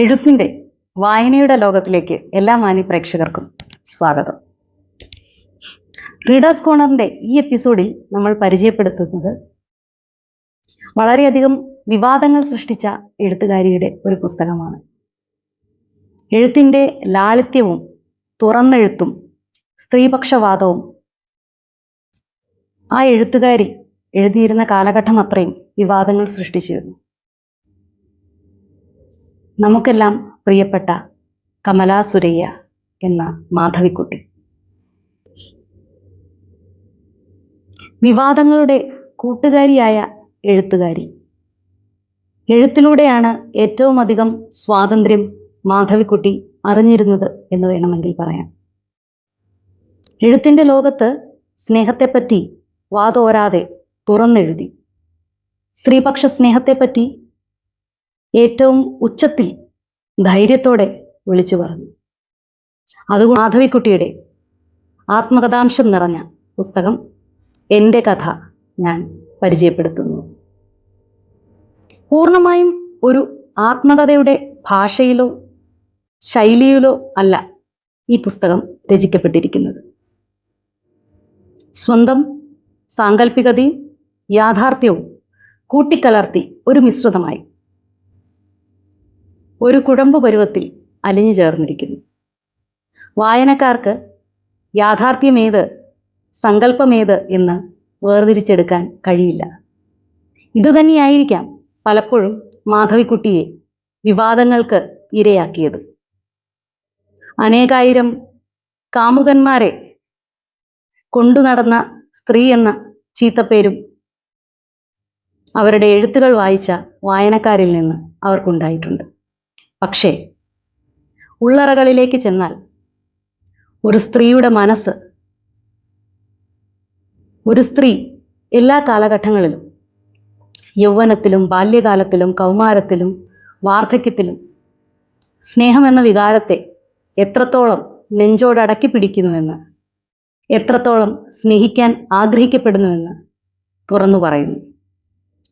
എഴുത്തിന്റെ വായനയുടെ ലോകത്തിലേക്ക് എല്ലാ മാന്യ പ്രേക്ഷകർക്കും സ്വാഗതം. റീഡേഴ്സ് കോർണറിന്റെ ഈ എപ്പിസോഡിൽ നമ്മൾ പരിചയപ്പെടുത്തുന്നത് വളരെയധികം വിവാദങ്ങൾ സൃഷ്ടിച്ച എഴുത്തുകാരിയുടെ ഒരു പുസ്തകമാണ്. എഴുത്തിന്റെ ലാളിത്യവും തുറന്നെഴുത്തും സ്ത്രീപക്ഷവാദവും ആ എഴുത്തുകാരി എഴുതിയിരുന്ന കാലഘട്ടം അത്രയും വിവാദങ്ങൾ സൃഷ്ടിച്ചിരുന്നു. നമുക്കെല്ലാം പ്രിയപ്പെട്ട കമലാസുരയ്യ എന്ന മാധവിക്കുട്ടി. വിവാദങ്ങളുടെ കൂട്ടുകാരിയായ എഴുത്തുകാരി. എഴുത്തിലൂടെയാണ് ഏറ്റവും അധികം സ്വാതന്ത്ര്യം മാധവിക്കുട്ടി അറിഞ്ഞിരുന്നത് എന്ന് വേണമെങ്കിൽ പറയാം. എഴുത്തിന്റെ ലോകത്ത് സ്നേഹത്തെപ്പറ്റി വാതോരാതെ തുറന്നെഴുതി. സ്ത്രീപക്ഷ സ്നേഹത്തെപ്പറ്റി ഏറ്റവും ഉച്ചത്തിൽ ധൈര്യത്തോടെ വിളിച്ചു പറഞ്ഞു. അതുകൊണ്ട് മാധവിക്കുട്ടിയുടെ ആത്മകഥാംശം നിറഞ്ഞ പുസ്തകം എന്റെ കഥ ഞാൻ പരിചയപ്പെടുത്തുന്നു. പൂർണമായും ഒരു ആത്മകഥയുടെ ഭാഷയിലോ ശൈലിയിലോ അല്ല ഈ പുസ്തകം രചിക്കപ്പെട്ടിരിക്കുന്നത്. സ്വന്തം സാങ്കല്പികതയും യാഥാർത്ഥ്യവും കൂട്ടിക്കലർത്തി ഒരു മിശ്രിതമായി ഒരു കുടുംബ പരുവത്തിൽ അലിഞ്ഞു ചേർന്നിരിക്കുന്നു. വായനക്കാർക്ക് യാഥാർത്ഥ്യമേത് സങ്കല്പമേത് എന്ന് വേർതിരിച്ചെടുക്കാൻ കഴിയില്ല. ഇതുതന്നെയായിരിക്കാം പലപ്പോഴും മാധവിക്കുട്ടിയെ വിവാദങ്ങൾക്ക് ഇരയാക്കിയത്. അനേകായിരം കാമുകന്മാരെ കൊണ്ടു നടന്ന സ്ത്രീ എന്ന ചീത്തപ്പേരും അവരുടെ എഴുത്തുകൾ വായിച്ച വായനക്കാരിൽ നിന്ന് അവർക്കുണ്ടായിട്ടുണ്ട്. പക്ഷേ ഉള്ളറകളിലേക്ക് ചെന്നാൽ ഒരു സ്ത്രീയുടെ മനസ്സ് ഒരു സ്ത്രീ എല്ലാ കാലഘട്ടങ്ങളിലും യൗവനത്തിലും ബാല്യകാലത്തിലും കൗമാരത്തിലും വാർദ്ധക്യത്തിലും സ്നേഹം എന്ന വികാരത്തെ എത്രത്തോളം നെഞ്ചോടടക്കി പിടിക്കുന്നുവെന്ന് എത്രത്തോളം സ്നേഹിക്കാൻ ആഗ്രഹിക്കപ്പെടുന്നുവെന്ന് തുറന്നു പറയുന്നു.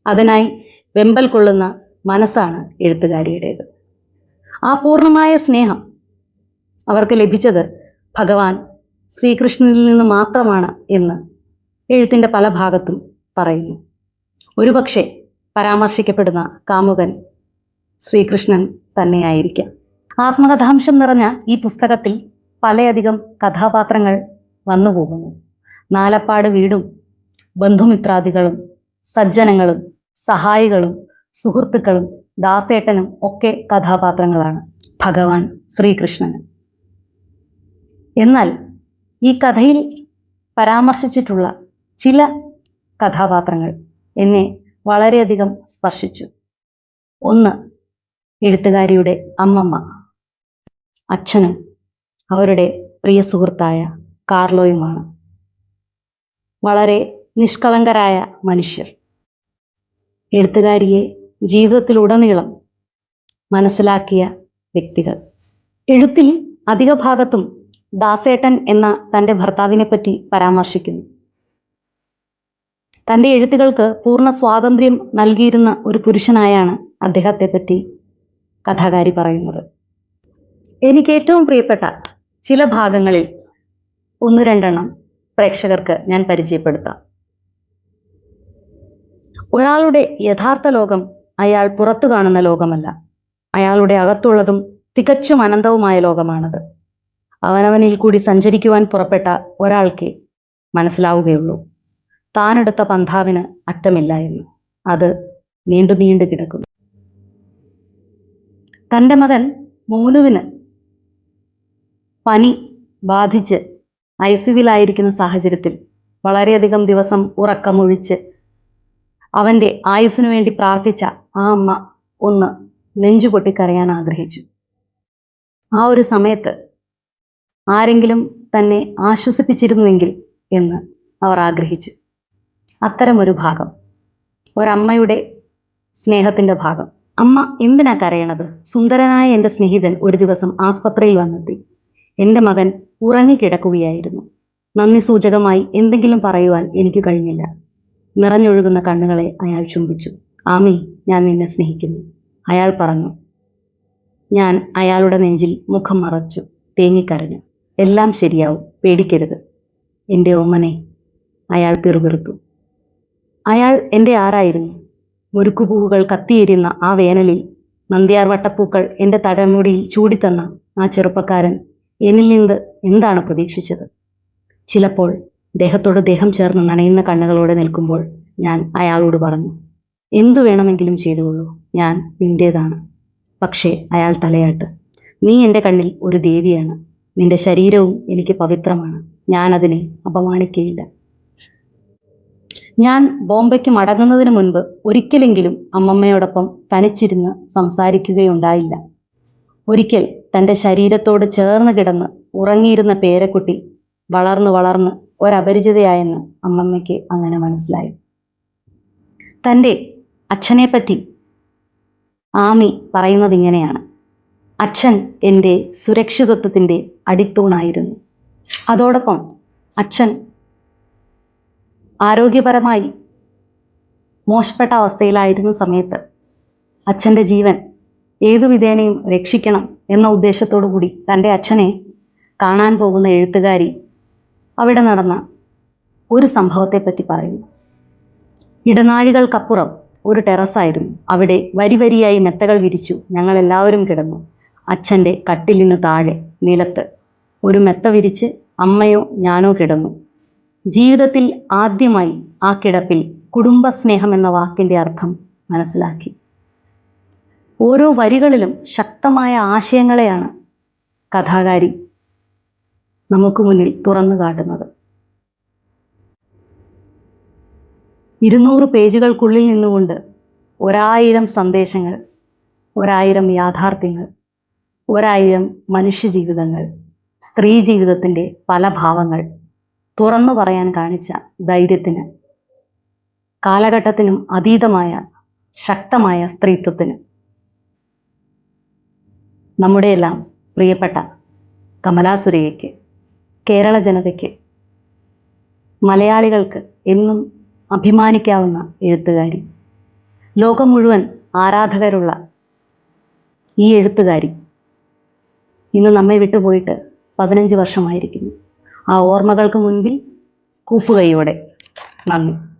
അതിനായി വെമ്പൽ കൊള്ളുന്ന മനസ്സാണ് എഴുത്തുകാരിയുടേത്. ആ പൂർണമായ സ്നേഹം അവർക്ക് ലഭിച്ചത് ഭഗവാൻ ശ്രീകൃഷ്ണനിൽ നിന്ന് മാത്രമാണ് എന്ന് എഴുത്തിന്റെ പല ഭാഗത്തും പറയുന്നു. ഒരുപക്ഷെ പരാമർശിക്കപ്പെടുന്ന കാമുകൻ ശ്രീകൃഷ്ണൻ തന്നെയായിരിക്കാം. ആത്മകഥാംശം നിറഞ്ഞ ഈ പുസ്തകത്തിൽ പലയധികം കഥാപാത്രങ്ങൾ വന്നുപോകുന്നു നാലപ്പാട് വീടും ബന്ധുമിത്രാദികളും സജ്ജനങ്ങളും സഹായികളും സുഹൃത്തുക്കളും ദാസേട്ടനും ഒക്കെ കഥാപാത്രങ്ങളാണ് ഭഗവാൻ ശ്രീകൃഷ്ണന് എന്നാൽ ഈ കഥയിൽ പരാമർശിച്ചിട്ടുള്ള ചില കഥാപാത്രങ്ങൾ എന്നെ വളരെയധികം സ്പർശിച്ചു. ഒന്ന് എഴുത്തുകാരിയുടെ അമ്മമ്മ. അച്ഛനും അവരുടെ പ്രിയ സുഹൃത്തായ കാർലോയുമാണ്. വളരെ നിഷ്കളങ്കരായ മനുഷ്യർ. എഴുത്തുകാരിയെ ജീവിതത്തിലുടനീളം മനസ്സിലാക്കിയ വ്യക്തികൾ. എഴുത്തിൽ അധിക ഭാഗത്തും ദാസേട്ടൻ എന്ന തന്റെ ഭർത്താവിനെ പറ്റി പരാമർശിക്കുന്നു. തന്റെ എഴുത്തുകൾക്ക് പൂർണ സ്വാതന്ത്ര്യം നൽകിയിരുന്ന ഒരു പുരുഷനായാണ് അദ്ദേഹത്തെ പറ്റി കഥാകാരി പറയുന്നത്. എനിക്ക് ഏറ്റവും പ്രിയപ്പെട്ട ചില ഭാഗങ്ങളിൽ ഒന്ന് രണ്ടെണ്ണം പ്രേക്ഷകർക്ക് ഞാൻ പരിചയപ്പെടുത്താം. ഒരാളുടെ യഥാർത്ഥ ലോകം അയാൾ പുറത്തു കാണുന്ന ലോകമല്ല. അയാളുടെ അകത്തുള്ളതും തികച്ചും അനന്തവുമായ ലോകമാണത്. അവനവനിൽ കൂടി സഞ്ചരിക്കുവാൻ പുറപ്പെട്ട ഒരാൾക്ക് മനസ്സിലാവുകയുള്ളൂ. താനെടുത്ത പന്ഥാവിന് അറ്റമില്ല എന്ന് അത് നീണ്ടു നീണ്ടു കിടക്കുന്നു. തന്റെ മകൻ മോനുവിന് പനി ബാധിച്ച് ഐ സിയുവിലായിരിക്കുന്ന സാഹചര്യത്തിൽ വളരെയധികം ദിവസം ഉറക്കമൊഴിച്ച് അവന്റെ ആയുസ്സിനു വേണ്ടി പ്രാർത്ഥിച്ച ആ അമ്മ ഒന്ന് നെഞ്ചു പൊട്ടിക്കരയാൻ ആഗ്രഹിച്ചു. ആ ഒരു സമയത്ത് ആരെങ്കിലും തന്നെ ആശ്വസിപ്പിച്ചിരുന്നുവെങ്കിൽ എന്ന് അവർ ആഗ്രഹിച്ചു. അത്തരമൊരു ഭാഗം. ഒരമ്മയുടെ സ്നേഹത്തിന്റെ ഭാഗം. അമ്മ എന്തിനാ കരയണത്? സുന്ദരനായ എന്റെ സ്നേഹിതൻ ഒരു ദിവസം ആസ്പത്രിയിൽ വന്നെത്തി. എന്റെ മകൻ ഉറങ്ങിക്കിടക്കുകയായിരുന്നു. നന്ദി സൂചകമായി എന്തെങ്കിലും പറയുവാൻ എനിക്ക് കഴിഞ്ഞില്ല. നിറഞ്ഞൊഴുകുന്ന കണ്ണുകളെ അയാൾ ചുംബിച്ചു. ആമി ഞാൻ നിന്നെ സ്നേഹിക്കുന്നു. അയാൾ പറഞ്ഞു. ഞാൻ അയാളുടെ നെഞ്ചിൽ മുഖം മറച്ചു തേങ്ങിക്കരഞ്ഞു. എല്ലാം ശരിയാവും പേടിക്കരുത്. എന്റെ ഓമനെ അയാൾ പിറുപിറുത്തു. അയാൾ എന്റെ ആരായിരുന്നു? മുരുക്കുപൂവുകൾ കത്തിയിരുന്ന ആ വേനലിൽ നന്ദിയാർ വട്ടപ്പൂക്കൾ എന്റെ തടമുടിയിൽ ചൂടിത്തന്ന ആ ചെറുപ്പക്കാരൻ എന്നിൽ നിന്ന് എന്താണ് പ്രതീക്ഷിച്ചത്? ചിലപ്പോൾ ദേഹത്തോട് ദേഹം ചേർന്ന് നനയുന്ന കണ്ണുകളോടെ നിൽക്കുമ്പോൾ ഞാൻ അയാളോട് പറഞ്ഞു എന്തു വേണമെങ്കിലും ചെയ്തുകൊള്ളൂ ഞാൻ നിന്റേതാണ്. പക്ഷേ അയാൾ തലയാട്ട്. നീ എന്റെ കണ്ണിൽ ഒരു ദേവിയാണ്. നിന്റെ ശരീരവും എനിക്ക് പവിത്രമാണ്. ഞാൻ അതിനെ അപമാനിക്കയില്ല ഞാൻ ബോംബെക്ക് മടങ്ങുന്നതിന് മുൻപ് ഒരിക്കലെങ്കിലും അമ്മമ്മയോടൊപ്പം തനിച്ചിരുന്ന് സംസാരിക്കുകയുണ്ടായില്ല. ഒരിക്കൽ തന്റെ ശരീരത്തോട് ചേർന്ന് കിടന്ന് ഉറങ്ങിയിരുന്ന പേരക്കുട്ടി വളർന്നു വളർന്ന് ഒരപരിചിതയായെന്ന് അമ്മമ്മയ്ക്ക് അങ്ങനെ മനസ്സിലായി. തന്റെ അച്ഛനെപ്പറ്റി ആമി പറയുന്നത് ഇങ്ങനെയാണ്. അച്ഛൻ എന്റെ സുരക്ഷിതത്വത്തിന്റെ അടിത്തൂണായിരുന്നു. അതോടൊപ്പം അച്ഛൻ ആരോഗ്യപരമായി മോശപ്പെട്ട അവസ്ഥയിലായിരുന്ന സമയത്ത്. അച്ഛന്റെ ജീവൻ ഏതു വിധേനയും രക്ഷിക്കണം എന്ന ഉദ്ദേശത്തോടു കൂടി തന്റെ അച്ഛനെ കാണാൻ പോകുന്ന എഴുത്തുകാരി അവിടെ നടന്ന ഒരു സംഭവത്തെപ്പറ്റി പറയുന്നു. ഇടനാഴികൾക്കപ്പുറം ഒരു ടെറസായിരുന്നു. അവിടെ വരി വരിയായി മെത്തകൾ വിരിച്ചു. ഞങ്ങൾ എല്ലാവരും കിടന്നു. അച്ഛന്റെ കട്ടിലിനു താഴെ നിലത്ത് ഒരു മെത്ത വിരിച്ച് അമ്മയോ ഞാനോ കിടന്നു. ജീവിതത്തിൽ ആദ്യമായി ആ കിടപ്പിൽ കുടുംബസ്നേഹം എന്ന വാക്കിന്റെ അർത്ഥം മനസ്സിലാക്കി. ഓരോ വരികളിലും ശക്തമായ ആശയങ്ങളെയാണ് കഥാകാരി നമുക്ക് മുന്നിൽ തുറന്നു കാട്ടുന്നത്. ഇരുന്നൂറ് പേജുകൾക്കുള്ളിൽ നിന്നുകൊണ്ട് ഒരായിരം സന്ദേശങ്ങൾ ഒരായിരം യാഥാർത്ഥ്യങ്ങൾ ഒരായിരം മനുഷ്യജീവിതങ്ങൾ സ്ത്രീ ജീവിതത്തിന്റെ പല ഭാവങ്ങൾ തുറന്നു പറയാൻ കാണിച്ച ധൈര്യത്തിന് കാലഘട്ടത്തിനും അതീതമായ ശക്തമായ സ്ത്രീത്വത്തിന്. നമ്മുടെയെല്ലാം പ്രിയപ്പെട്ട കമലാസുരയ്ക്ക് കേരള ജനതയ്ക്ക് മലയാളികൾക്ക് എന്നും അഭിമാനിക്കാവുന്ന എഴുത്തുകാരി. ലോകം മുഴുവൻ ആരാധകരുള്ള ഈ എഴുത്തുകാരി ഇന്ന് നമ്മെ വിട്ടുപോയിട്ട് പതിനഞ്ച് വർഷമായിരിക്കുന്നു. ആ ഓർമ്മകൾക്ക് മുൻപിൽ കൂപ്പുകൈയോടെ നന്ദി.